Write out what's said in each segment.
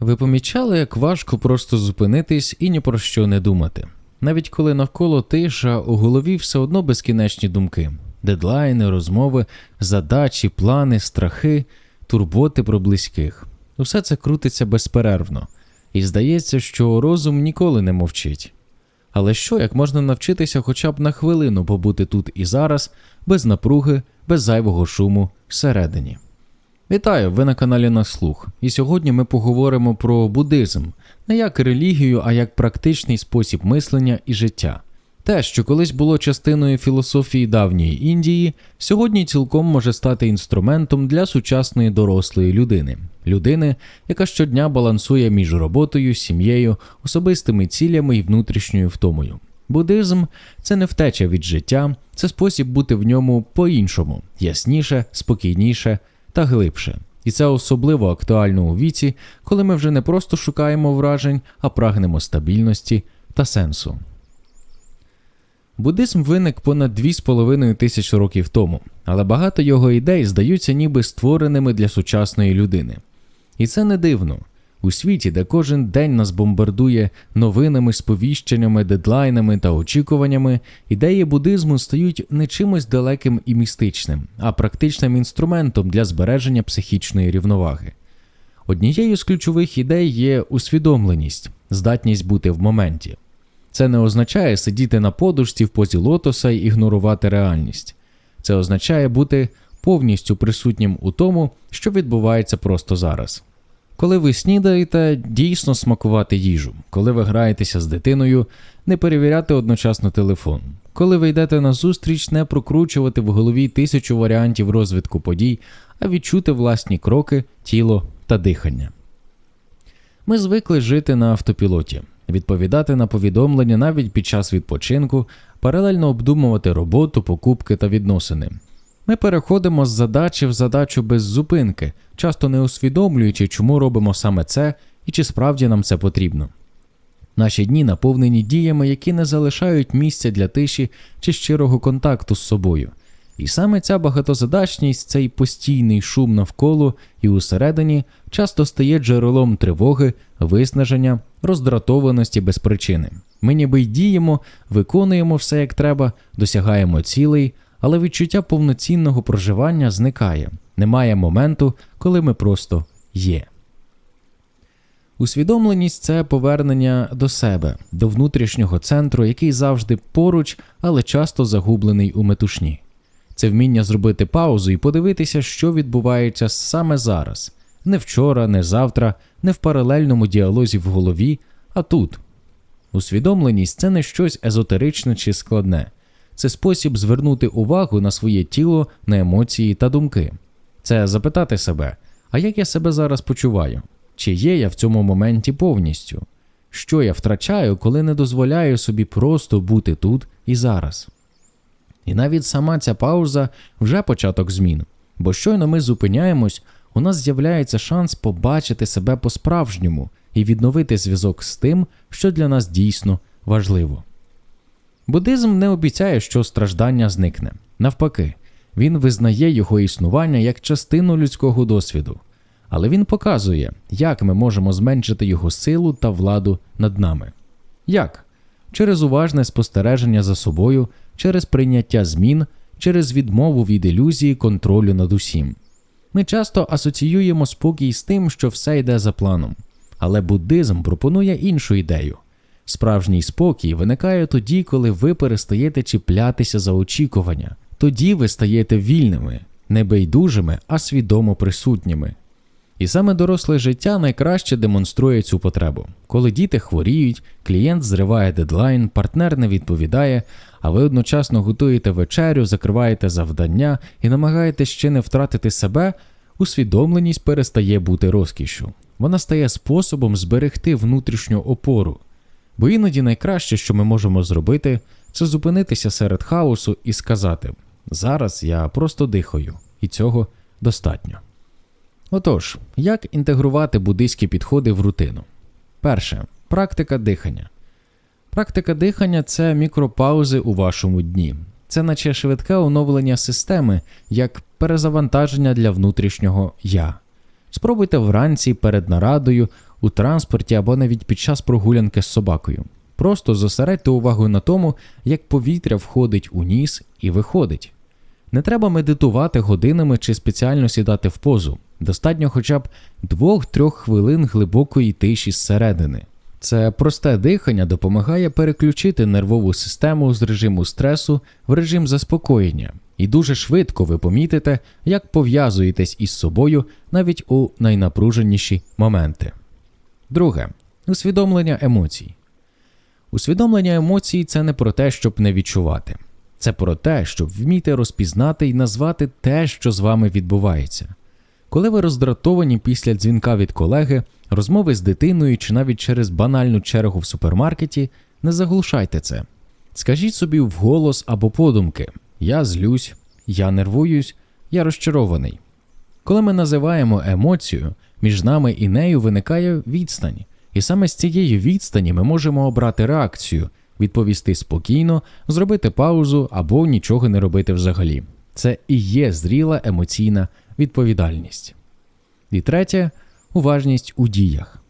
Ви помічали, як важко просто зупинитись і ні про що не думати. Навіть коли навколо тиша, у голові все одно безкінечні думки: дедлайни, розмови, задачі, плани, страхи, турботи про близьких. Усе це крутиться безперервно, і здається, що розум ніколи не мовчить. Але що, як можна навчитися хоча б на хвилину побути тут і зараз, без напруги, без зайвого шуму всередині? Вітаю, ви на каналі на слух. І сьогодні ми поговоримо про буддизм не як релігію, а як практичний спосіб мислення і життя. Те, що колись було частиною філософії давньої Індії, сьогодні цілком може стати інструментом для сучасної дорослої людини, людини, яка щодня балансує між роботою, сім'єю, особистими цілями і внутрішньою втомою. Буддизм це не втеча від життя, це спосіб бути в ньому по-іншому, ясніше, спокійніше та глибше. І це особливо актуально у віці, коли ми вже не просто шукаємо вражень, а прагнемо стабільності та сенсу. Буддизм виник понад 2,5 тисяч років тому, але багато його ідей здаються ніби створеними для сучасної людини. І це не дивно. У світі, де кожен день нас бомбардує новинами, сповіщеннями, дедлайнами та очікуваннями, ідеї буддизму стають не чимось далеким і містичним, а практичним інструментом для збереження психічної рівноваги. Однією з ключових ідей є усвідомленість, здатність бути в моменті. Це не означає сидіти на подушці в позі лотоса і ігнорувати реальність. Це означає бути повністю присутнім у тому, що відбувається просто зараз. Коли ви снідаєте, дійсно смакувати їжу, коли ви граєтеся з дитиною, не перевіряти одночасно телефон, коли ви йдете на зустріч, не прокручувати в голові тисячу варіантів розвитку подій, а відчути власні кроки, тіло та дихання. Ми звикли жити на автопілоті, відповідати на повідомлення навіть під час відпочинку, паралельно обдумувати роботу, покупки та відносини. Ми переходимо з задачі в задачу без зупинки, часто не усвідомлюючи, чому робимо саме це і чи справді нам це потрібно. Наші дні наповнені діями, які не залишають місця для тиші чи щирого контакту з собою. І саме ця багатозадачність, цей постійний шум навколо і усередині часто стає джерелом тривоги, виснаження, роздратованості без причини. Ми ніби й діємо, виконуємо все як треба, досягаємо цілей, але відчуття повноцінного проживання зникає, немає моменту, коли ми просто є. Усвідомленість це повернення до себе, до внутрішнього центру, який завжди поруч, але часто загублений у метушні. Це вміння зробити паузу і подивитися, що відбувається саме зараз, не вчора, не завтра, не в паралельному діалозі в голові, а тут. Усвідомленість це не щось езотеричне чи складне, це спосіб звернути увагу на своє тіло, на емоції та думки. Це запитати себе, а як я себе зараз почуваю? Чи є я в цьому моменті повністю? Що я втрачаю, коли не дозволяю собі просто бути тут і зараз? І навіть сама ця пауза вже початок змін, бо щойно ми зупиняємось, у нас з'являється шанс побачити себе по-справжньому і відновити зв'язок з тим, що для нас дійсно важливо. Буддизм не обіцяє, що страждання зникне. Навпаки, він визнає його існування як частину людського досвіду, але він показує, як ми можемо зменшити його силу та владу над нами. Як? Через уважне спостереження за собою, через прийняття змін, через відмову від ілюзії контролю над усім. Ми часто асоціюємо спокій з тим, що все йде за планом, але буддизм пропонує іншу ідею. Справжній спокій виникає тоді, коли ви перестаєте чіплятися за очікування, тоді ви стаєте вільними, не байдужими, а свідомо присутніми. І саме доросле життя найкраще демонструє цю потребу. Коли діти хворіють, клієнт зриває дедлайн, партнер не відповідає, а ви одночасно готуєте вечерю, закриваєте завдання і намагаєтесь ще не втратити себе, усвідомленість перестає бути розкішшю. Вона стає способом зберегти внутрішню опору. Бо іноді найкраще, що ми можемо зробити, це зупинитися серед хаосу і сказати: зараз я просто дихаю, і цього достатньо. Отож, як інтегрувати буддийські підходи в рутину? Перше практика дихання. Практика дихання це мікропаузи у вашому дні. Це наче швидке оновлення системи, як перезавантаження для внутрішнього я. Спробуйте вранці перед нарадою у транспорті або навіть під час прогулянки з собакою. Просто зосередьте увагу на тому, як повітря входить у ніс і виходить. Не треба медитувати годинами чи спеціально сідати в позу. Достатньо хоча б 2-3 хвилин глибокої тиші зсередини. Це просте дихання допомагає переключити нервову систему з режиму стресу в режим заспокоєння, і дуже швидко ви помітите, як пов'язуєтесь із собою навіть у найнапруженіші моменти. Друге усвідомлення емоцій. Усвідомлення емоцій це не про те, щоб не відчувати. Це про те, щоб вміти розпізнати і назвати те, що з вами відбувається. Коли ви роздратовані після дзвінка від колеги, розмови з дитиною чи навіть через банальну чергу в супермаркеті, не заглушайте це. Скажіть собі вголос або подумки: я злюсь, я нервуюсь, я розчарований. Коли ми називаємо емоцію, між нами і нею виникає відстань, і саме з цієї відстані ми можемо обрати реакцію, відповісти спокійно, зробити паузу або нічого не робити взагалі. Це і є зріла емоційна відповідальність. І третє уважність у діях.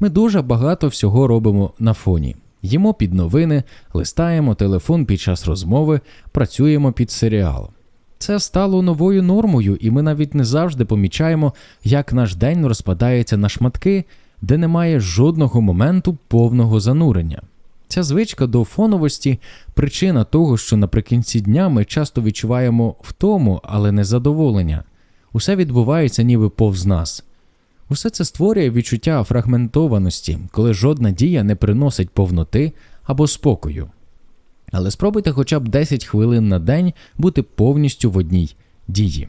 Ми дуже багато всього робимо на фоні. Їмо під новини, листаємо телефон під час розмови, працюємо під серіал. Це стало новою нормою, і ми навіть не завжди помічаємо, як наш день розпадається на шматки, де немає жодного моменту повного занурення. Ця звичка до фоновості причина того, що наприкінці дня ми часто відчуваємо втому, але не задоволення. Усе відбувається ніби повз нас. Усе це створює відчуття фрагментованості, коли жодна дія не приносить повноти або спокою. Але спробуйте хоча б 10 хвилин на день бути повністю в одній дії.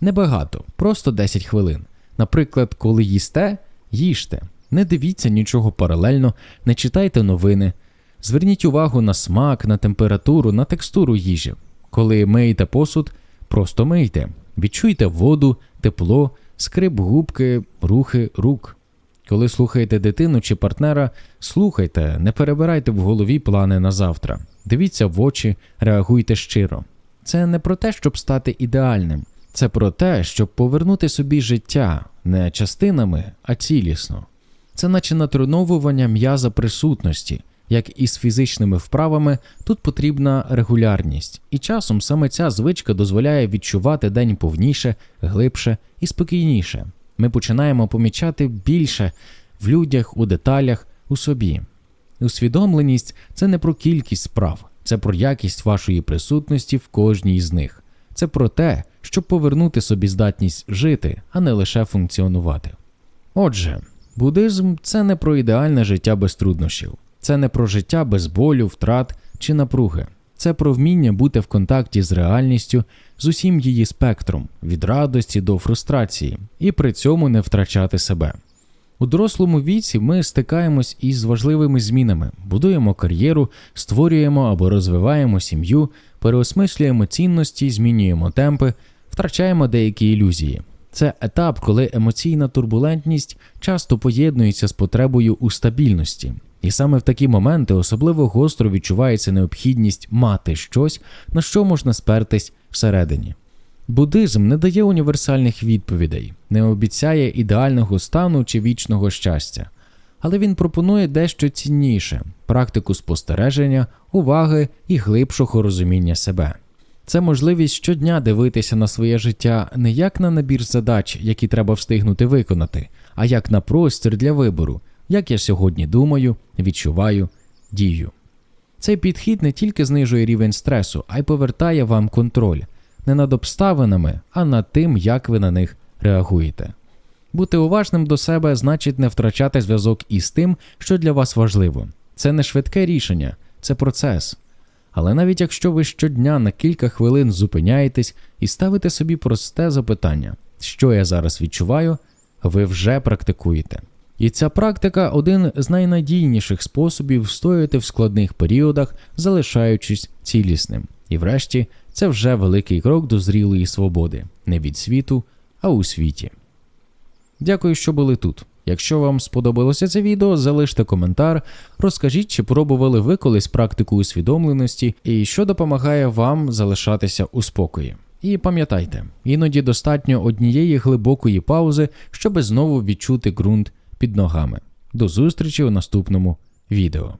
Небагато, просто 10 хвилин. Наприклад, коли їсте, їжте, не дивіться нічого паралельно, не читайте новини, зверніть увагу на смак, на температуру, на текстуру їжі. Коли миєте посуд, просто мийте, відчуйте воду, тепло, скрип губки, рухи рук. Коли слухаєте дитину чи партнера, слухайте, не перебирайте в голові плани на завтра. Дивіться в очі, реагуйте щиро. Це не про те, щоб стати ідеальним, це про те, щоб повернути собі життя не частинами, а цілісно. Це наче натреновування м'яза присутності, як і з фізичними вправами, тут потрібна регулярність, і часом саме ця звичка дозволяє відчувати день повніше, глибше і спокійніше. Ми починаємо помічати більше в людях, у деталях, у собі. Усвідомленість це не про кількість справ, це про якість вашої присутності в кожній з них. Це про те, щоб повернути собі здатність жити, а не лише функціонувати. Отже, буддизм це не про ідеальне життя без труднощів, це не про життя без болю, втрат чи напруги. Це про вміння бути в контакті з реальністю, з усім її спектром, від радості до фрустрації, і при цьому не втрачати себе. У дорослому віці ми стикаємось із важливими змінами, будуємо кар'єру, створюємо або розвиваємо сім'ю, переосмислюємо цінності, змінюємо темпи, втрачаємо деякі ілюзії. Це етап, коли емоційна турбулентність часто поєднується з потребою у стабільності, і саме в такі моменти особливо гостро відчувається необхідність мати щось, на що можна спертись всередині. Буддизм не дає універсальних відповідей, не обіцяє ідеального стану чи вічного щастя, але він пропонує дещо цінніше практику спостереження, уваги і глибшого розуміння себе. Це можливість щодня дивитися на своє життя не як на набір задач, які треба встигнути виконати, а як на простір для вибору, як я сьогодні думаю, відчуваю, дію. Цей підхід не тільки знижує рівень стресу, а й повертає вам контроль не над обставинами, а над тим, як ви на них реагуєте. Бути уважним до себе значить не втрачати зв'язок із тим, що для вас важливо. Це не швидке рішення, це процес. Але навіть якщо ви щодня на кілька хвилин зупиняєтесь і ставите собі просте запитання, що я зараз відчуваю, ви вже практикуєте. І ця практика один з найнадійніших способів встояти в складних періодах, залишаючись цілісним. І врешті це вже великий крок до зрілої свободи, не від світу, а у світі. Дякую, що були тут. Якщо вам сподобалося це відео, залиште коментар, розкажіть, чи пробували ви колись практику усвідомленості і що допомагає вам залишатися у спокої. І пам'ятайте, іноді достатньо однієї глибокої паузи, щоб знову відчути ґрунт під ногами. До зустрічі у наступному відео.